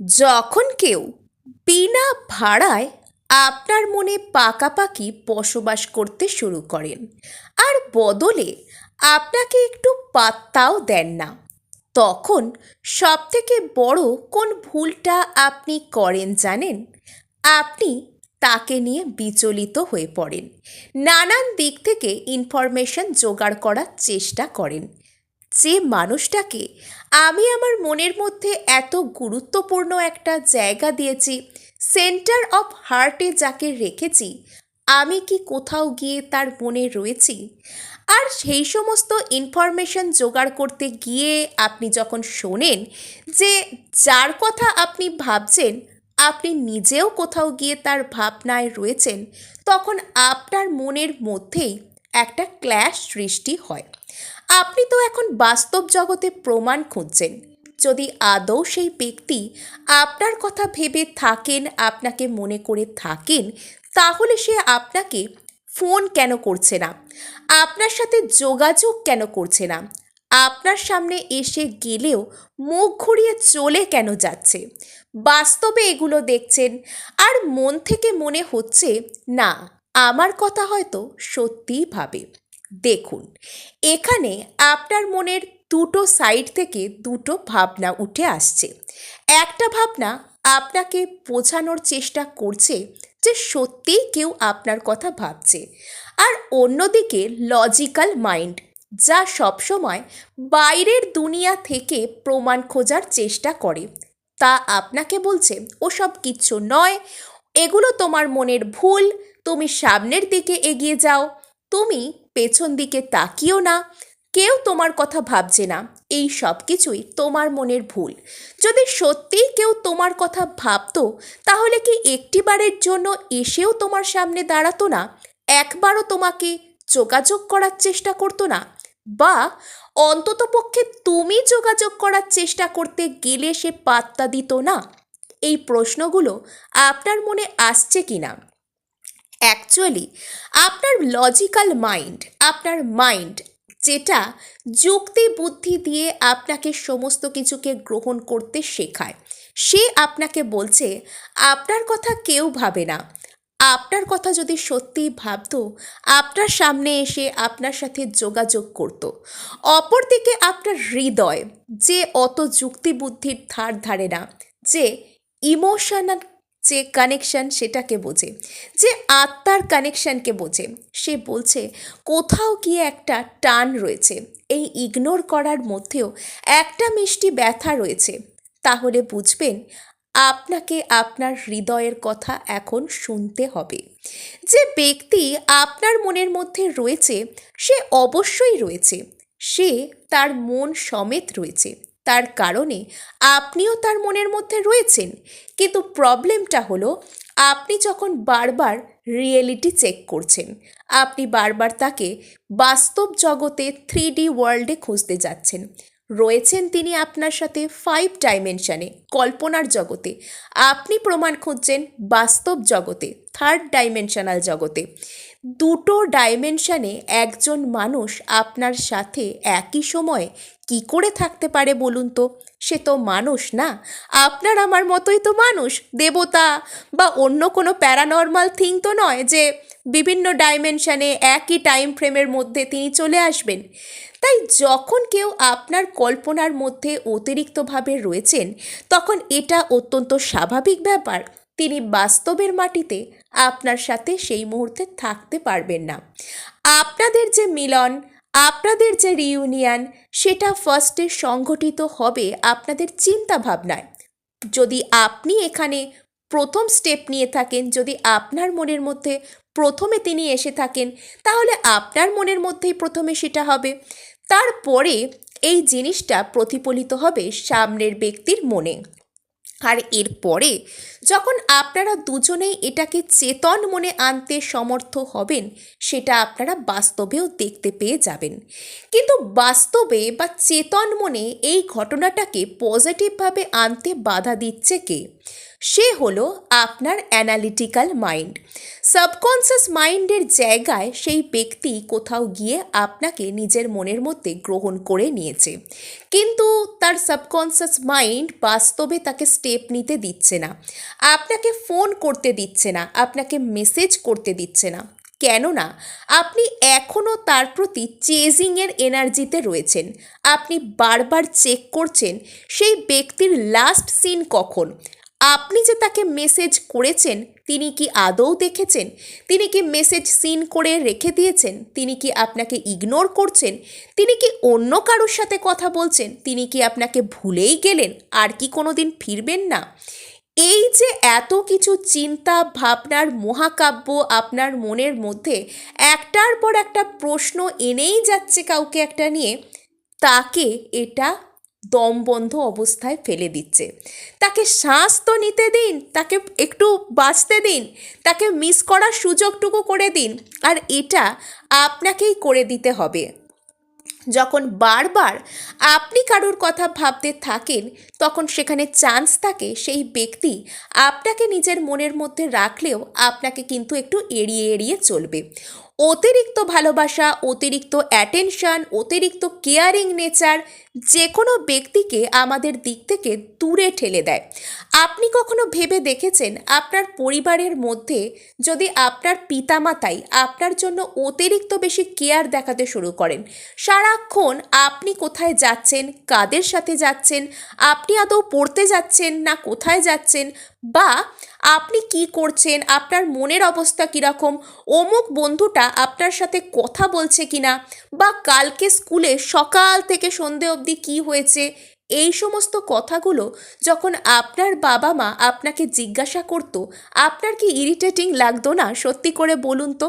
যখন কেউ বিনা ভাড়ায় আপনার মনে পাকাপাকি বসবাস করতে শুরু করেন, আর বদলে আপনাকে একটু পাত্তাও দেন না, তখন সবথেকে বড় কোন ভুলটা আপনি করেন জানেন? আপনি তাকে নিয়ে বিচলিত হয়ে পড়েন। নানান দিক থেকে ইনফরমেশন জোগাড় করার চেষ্টা করেন। যে মানুষটাকে আমি আমার মনের মধ্যে এত গুরুত্বপূর্ণ একটা জায়গা দিয়েছি সেন্টার অফ হার্টে যাকে রেখেছি, আমি কি কোথাও গিয়ে তার মনে রয়েছি? আর সেই সমস্ত ইনফরমেশন জোগাড় করতে গিয়ে আপনি যখন শোনেন যে যার কথা আপনি ভাবছেন, আপনি নিজেও কোথাও গিয়ে তার ভাবনায় রয়েছেন, তখন আপনার মনের মধ্যেই একটা ক্ল্যাশ সৃষ্টি হয়। আপনি তো এখন বাস্তব জগতে প্রমাণ খুঁজছেন। যদি আদৌ সেই ব্যক্তি আপনার কথা ভেবে থাকেন, আপনাকে মনে করে থাকেন, তাহলে সে আপনাকে ফোন কেন করছে না? আপনার সাথে যোগাযোগ কেন করছে না? আপনার সামনে এসে গেলেও মুখ ঘুরিয়ে চলে কেন যাচ্ছে? বাস্তবে এগুলো দেখছেন আর মন থেকে মনে হচ্ছে, না, আমার কথা হয়তো সত্যিই ভাবে। দেখুন, এখানে আপনার মনের দুটো সাইড থেকে দুটো ভাবনা উঠে আসছে। একটা ভাবনা আপনাকে বোঝানোর চেষ্টা করছে যে সত্যিই কেউ আপনার কথা ভাবছে। আর অন্যদিকে লজিক্যাল মাইন্ড যা সবসময় বাইরের দুনিয়া থেকে প্রমাণ খোঁজার চেষ্টা করে। তা আপনাকে বলছে, ওসব কিচ্ছু নয়, এগুলো তোমার মনের ভুল, তুমি সামনের দিকে এগিয়ে যাও। তুমি পেছন দিকে তাকিও না। কেউ তোমার কথা ভাবছে না। এই সব কিছুই তোমার মনের ভুল। যদি সত্যিই কেউ তোমার কথা ভাবতো, তাহলে কি একটিবারের জন্য এসেও তোমার সামনে দাঁড়াতো না? একবারও তোমাকে যোগাযোগ করার চেষ্টা করতো না? বা অন্ততপক্ষে তুমি যোগাযোগ করার চেষ্টা করতে গেলে সে পাত্তা দিত না? এই প্রশ্নগুলো আপনার মনে আসছে কি না অ্যাকচুয়ালি আপনার লজিক্যাল মাইন্ড আপনার মাইন্ড যেটা যুক্তি বুদ্ধি দিয়ে আপনাকে সমস্ত কিছুকে গ্রহণ করতে শেখায়, সে আপনাকে বলছে, আপনার কথা কেউ ভাবে না। আপনার কথা যদি সত্যিই ভাবতো, আপনার সামনে এসে আপনার সাথে যোগাযোগ করত। অপরদিকে আপনার হৃদয় যে অত যুক্তি বুদ্ধির ধার ধারে না, যে ইমোশনাল যে কানেকশন সেটাকে বোঝে, যে আত্মার কানেকশনকে বোঝে। সে বলছে, কোথাও গিয়ে একটা টান রয়েছে, এই ইগনোর করার মধ্যেও একটা মিষ্টি ব্যথা রয়েছে। তাহলে বুঝবেন, আপনাকে আপনার হৃদয়ের কথা এখন শুনতে হবে। যে ব্যক্তি আপনার মনের মধ্যে রয়েছে, সে অবশ্যই রয়েছে। সে তার মন সমেত রয়েছে। তার কারণে আপনিও তার মনের মধ্যে রয়েছেন। কিন্তু প্রবলেমটা হলো, আপনি যখন বারবার রিয়েলিটি চেক করছেন, আপনি বারবার তাকে বাস্তব জগতে থ্রি ডি ওয়ার্ল্ডে খুঁজতে যাচ্ছেন। রয়েছেন তিনি আপনার সাথে ফাইভ ডাইমেনশানে, কল্পনার জগতে। আপনি প্রমাণ খুঁজছেন বাস্তব জগতে, থার্ড ডাইমেনশনাল জগতে। দুটো ডাইমেনশানে একজন মানুষ আপনার সাথে একই সময়ে কি করে থাকতে পারে বলুন তো? সে তো মানুষ না। আপনার আমার মতোই তো মানুষ, দেবতা। বা অন্য কোনো প্যারানর্মাল থিং তো নয় যে বিভিন্ন ডাইমেনশানে একই টাইম ফ্রেমের মধ্যে তিনি চলে আসবেন। তাই যখন কেউ আপনার কল্পনার মধ্যে অতিরিক্তভাবে রয়েছেন, তখন এটা অত্যন্ত স্বাভাবিক ব্যাপার। তিনি বাস্তবের মাটিতে আপনার সাথে সেই মুহূর্তে থাকতে পারবেন না। আপনাদের যে মিলন আপনাদের যে রিউনিয়ন সেটা ফার্স্টে সংগঠিত হবে আপনাদের চিন্তা ভাবনায় যদি আপনি এখানে প্রথম স্টেপ নিয়ে থাকেন, যদি আপনার মনের মধ্যে প্রথমে তিনি এসে থাকেন, তাহলে আপনার মনের মধ্যেই প্রথমে সেটা হবে। তারপরে এই জিনিসটা প্রতিফলিত হবে সামনের ব্যক্তির মনে। আর এরপরে যখন আপনারা দুজনেই এটাকে চেতন মনে আনতে সমর্থ হবেন, সেটা আপনারা বাস্তবেও দেখতে পেয়ে যাবেন। কিন্তু বাস্তবে বা চেতন মনে এই ঘটনাটাকে পজিটিভভাবে আনতে বাধা দিচ্ছে কে? সে হলো আপনার অ্যানালিটিক্যাল মাইন্ড। সাবকনসিয়াস মাইন্ডের জায়গায় সেই ব্যক্তি কোথাও গিয়ে আপনাকে নিজের মনের মধ্যে গ্রহণ করে নিয়েছে। কিন্তু তার সাবকনসিয়াস মাইন্ড বাস্তবে তাকে স্টেপ নিতে দিচ্ছে না। আপনাকে ফোন করতে দিচ্ছে না, আপনাকে মেসেজ করতে দিচ্ছে না। কেননা, আপনি এখনও তার প্রতি চেজিংয়ের এনার্জিতে রয়েছেন। আপনি বারবার চেক করছেন, সেই ব্যক্তির লাস্ট সিন কখন? আপনি যে তাকে মেসেজ করেছেন, তিনি কি আদৌ দেখেছেন? তিনি কি মেসেজ সিন করে রেখে দিয়েছেন? তিনি কি আপনাকে ইগনোর করছেন? তিনি কি অন্য কারোর সাথে কথা বলছেন? তিনি কি আপনাকে ভুলেই গেলেন? আর কি কোনো দিন ফিরবেন না? এই যে এত কিছু চিন্তা, ভাবনার মহাকাব্য আপনার মনের মধ্যে একটার পর একটা প্রশ্ন এনেই যাচ্ছে কাউকে একটা নিয়ে, তাকে এটা দমবন্ধ অবস্থায় ফেলে দিচ্ছে। তাকে শ্বাস তো নিতে দিন, তাকে একটু বাঁচতে দিন, তাকে মিস করার সুযোগটুকু করে দিন, আর এটা আপনাকেই করে দিতে হবে। যখন বারবার আপনি কারোর কথা ভাবতে থাকেন, তখন সেখানে চান্স থাকে সেই ব্যক্তি আপনাকে নিজের মনের মধ্যে রাখলেও আপনাকে কিন্তু একটু এড়িয়ে এড়িয়ে চলবে। অতিরিক্ত ভালোবাসা, অতিরিক্ত অ্যাটেনশন অতিরিক্ত কেয়ারিং নেচার যে কোনো ব্যক্তিকে আমাদের দিক থেকে দূরে ঠেলে দেয়। আপনি কখনো ভেবে দেখেছেন আপনার পরিবারের মধ্যে যদি আপনার পিতামাতাই আপনার জন্য অতিরিক্ত বেশি কেয়ার দেখাতে শুরু করেন? সারাক্ষণ আপনি কোথায় যাচ্ছেন, কাদের সাথে যাচ্ছেন, আপনি আদৌ পড়তে যাচ্ছেন না কোথায় যাচ্ছেন বা আপনি কি করছেন, আপনার মনের অবস্থা কীরকম অমুক বন্ধুটা আপনার সাথে কথা বলছে কিনা? বা কালকে স্কুলে সকাল থেকে সন্ধে অবধি কি হয়েছে? এই সমস্ত কথাগুলো যখন আপনার বাবা মা আপনাকে জিজ্ঞাসা করতো, আপনার কি ইরিটেটিং লাগতো না? সত্যি করে বলুন তো।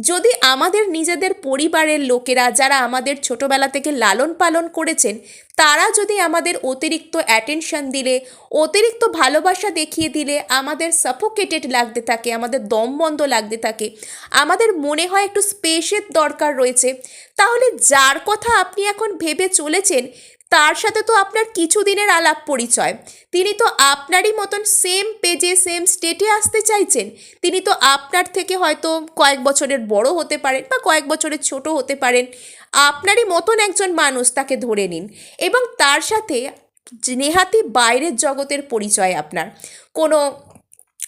যদি আমাদের নিজেদের পরিবারের লোকেরা যারা আমাদের ছোটবেলা থেকে লালন পালন করেছেন, তারা যদি আমাদের অতিরিক্ত অ্যাটেনশন দিলে, অতিরিক্ত ভালোবাসা দেখিয়ে দিলে, আমাদের সাফোকেটেড লাগতে থাকে, আমাদের দম বন্ধ লাগতে থাকে, আমাদের মনে হয় একটু স্পেসের দরকার রয়েছে, তাহলে যার কথা আপনি এখন ভেবে চলেছেন তার সাথে তো আপনার কিছুদিনের আলাপ পরিচয়। তিনি তো আপনারই মতন সেম পেজে সেম স্টেটে আসতে চাইছেন। তিনি তো আপনার থেকে হয়তো কয়েক বছরের বড় হতে পারেন বা কয়েক বছরের ছোট হতে পারেন। আপনারই মতন একজন মানুষ তাকে ধরে নিন। এবং তার সাথে নেহাতি বাইরের জগতের পরিচয় আপনার। কোনো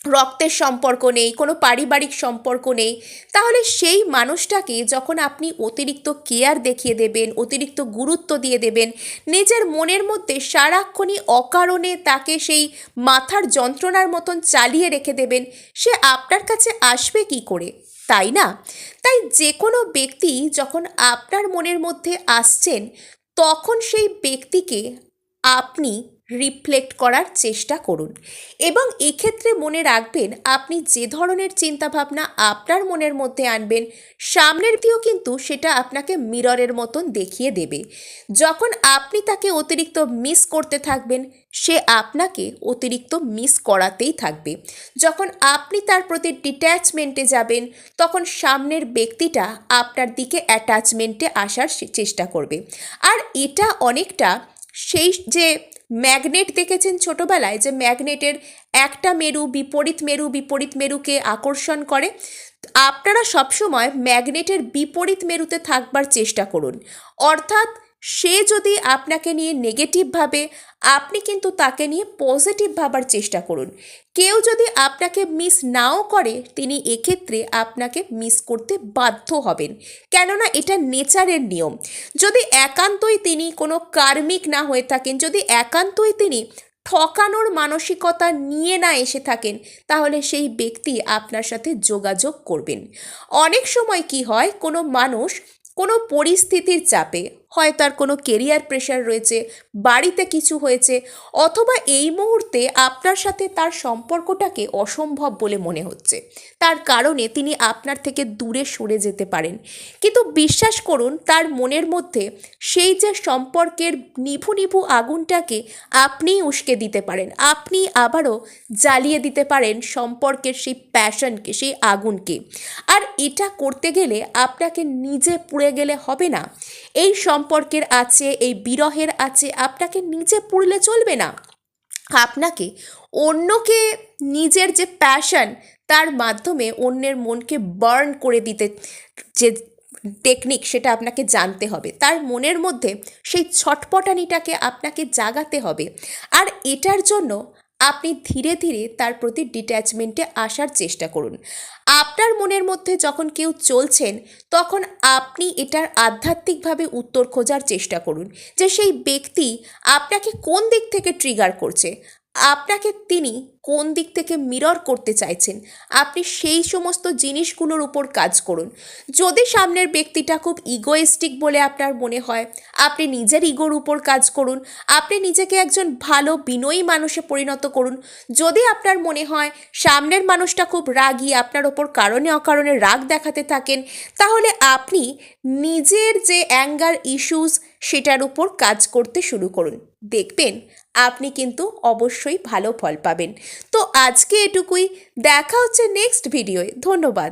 রক্তের সম্পর্ক নেই, কোনো পারিবারিক সম্পর্ক নেই, তাহলে সেই মানুষটাকে যখন আপনি অতিরিক্ত কেয়ার দেখিয়ে দেবেন, অতিরিক্ত গুরুত্ব দিয়ে দেবেন, নিজের মনের মধ্যে সারাক্ষণই অকারণে তাকে সেই মাথার যন্ত্রণার মতন চালিয়ে রেখে দেবেন, সে আপনার কাছে আসবে কি করে? তাই না? তাই যে কোনো ব্যক্তি যখন আপনার মনের মধ্যে আসছেন, তখন সেই ব্যক্তিকে আপনি রিফ্লেক্ট করার চেষ্টা করুন। এবং এক্ষেত্রে মনে রাখবেন, আপনি যে ধরনের চিন্তাভাবনা আপনার মনের মধ্যে আনবেন, সামনের দিয়েও কিন্তু সেটা আপনাকে মিররের মতন দেখিয়ে দেবে। যখন আপনি তাকে অতিরিক্ত মিস করতে থাকবেন, সে আপনাকে অতিরিক্ত মিস করাতেই থাকবে। যখন আপনি তার প্রতি ডিট্যাচমেন্টে যাবেন, তখন সামনের ব্যক্তিটা আপনার দিকে অ্যাটাচমেন্টে আসার চেষ্টা করবে। আর এটা অনেকটা সেই যে ম্যাগনেট দেখেছেন ছোটোবেলায় যে ম্যাগনেটের একটা মেরু বিপরীত মেরু বিপরীত মেরুকে আকর্ষণ করে। আপনারা সবসময় ম্যাগনেটের বিপরীত মেরুতে থাকবার চেষ্টা করুন। অর্থাৎ সে যদি আপনাকে নিয়ে নেগেটিভ ভাবে, আপনি কিন্তু তাকে নিয়ে পজিটিভ ভাবার চেষ্টা করুন। কেউ যদি আপনাকে মিস নাও করে, তিনি এক্ষেত্রে আপনাকে মিস করতে বাধ্য হবেন। কেননা এটা নেচারের নিয়ম। যদি একান্তই তিনি কোনো কার্মিক না হয়ে থাকেন, যদি একান্তই তিনি ঠকানোর মানসিকতা নিয়ে না এসে থাকেন, তাহলে সেই ব্যক্তি আপনার সাথে যোগাযোগ করবেন। অনেক সময় কি হয়, কোনো মানুষ কোনো পরিস্থিতির চাপে হয় তার কোনো কেরিয়ার প্রেশার রয়েছে, বাড়িতে কিছু হয়েছে, অথবা এই মুহূর্তে আপনার সাথে তার সম্পর্কটাকে অসম্ভব বলে মনে হচ্ছে। তার কারণে তিনি আপনার থেকে দূরে সরে যেতে পারেন। কিন্তু বিশ্বাস করুন, তার মনের মধ্যে সেই যে সম্পর্কের নিভু নিভু আগুনটাকে আপনিই উস্কে দিতে পারেন। আপনি আবারও জ্বালিয়ে দিতে পারেন সম্পর্কের সেই প্যাশনকে সেই আগুনকে। আর এটা করতে গেলে আপনাকে নিজে পুড়ে গেলে হবে না। এই সম্পর্কের আছে, এই বিরহের আছে, আপনাকে নিজে পুড়লে চলবে না। আপনাকে অন্যকে নিজের যে প্যাশন তার মাধ্যমে অন্যের মনকে বার্ন করে দিতে যে টেকনিক সেটা আপনাকে জানতে হবে। তার মনের মধ্যে সেই ছটপটানিটাকে আপনাকে জাগাতে হবে। আর এটার জন্য আপনি ধীরে ধীরে তার প্রতি ডিট্যাচমেন্টে আসার চেষ্টা করুন। আপনার মনের মধ্যে যখন কেউ চলছেন, তখন আপনি এটার আধ্যাত্মিকভাবে উত্তর খোঁজার চেষ্টা করুন যে সেই ব্যক্তি আপনাকে কোন দিক থেকে ট্রিগার করছে। আপনাকে তিনি কোন দিক থেকে মিরর করতে চাইছেন? আপনি সেই সমস্ত জিনিসগুলোর উপর কাজ করুন। যদি সামনের ব্যক্তিটা খুব ইগোয়েস্টিক বলে আপনার মনে হয়, আপনি নিজের ইগোর উপর কাজ করুন, আপনি নিজেকে একজন ভালো বিনয়ী মানুষে পরিণত করুন। যদি আপনার মনে হয় সামনের মানুষটা খুব রাগী, আপনার ওপর কারণে অকারণে রাগ দেখাতে থাকেন, তাহলে আপনি নিজের যে অ্যাঙ্গার ইস্যুস সেটার উপর কাজ করতে শুরু করুন। দেখবেন আপনি কিন্তু অবশ্যই ভালো ফল পাবেন। তো আজকে এটুকুই। দেখা হচ্ছে নেক্সট ভিডিওয় ধন্যবাদ।